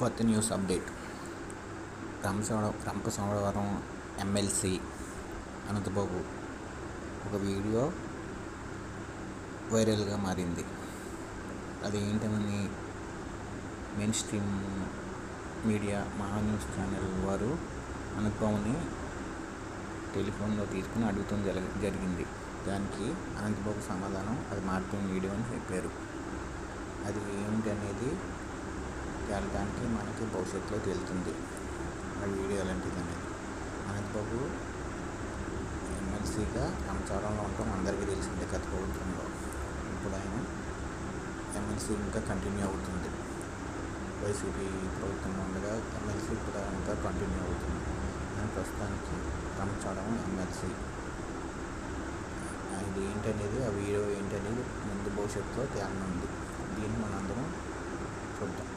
కొత్త news update. రంపసోడ Rampachodavaram MLC Anantababu ఒక వీడియో వైరల్గా మారింది. అది ఏంటని mainstream media Maha news channel వారు అనంతబాబుని టెలిఫోన్లో తీసుకుని అడుగుతుంది జరగ జరిగింది. దానికి అనంతబాబు సమాధానం అది మార్పుని వీడియో అని చెప్పారు. అది ఏమిటి వెళ్ళడానికి తేలడానికి మనకి భవిష్యత్తులో తెలుస్తుంది ఆ వీడియో ఎలాంటిది అనేది అనంతబాబు ఎమ్మెల్సీగా రంచారంలో ఉండటం అందరికీ తెలిసిందే గత ప్రభుత్వంలో. ఇప్పుడు ఆయన ఎమ్మెల్సీ ఇంకా కంటిన్యూ అవుతుంది. వైసీపీ ప్రభుత్వంలో ఉండగా ఎమ్మెల్సీ కూడా ఇంకా కంటిన్యూ అవుతుంది. కానీ ప్రస్తుతానికి రంచారం ఎమ్మెల్సీ. ఇది ఏంటనేది ఆ వీడియో ఏంటనేది ముందు భవిష్యత్తులో తేలనుంది. దీన్ని మనందరం చూద్దాం.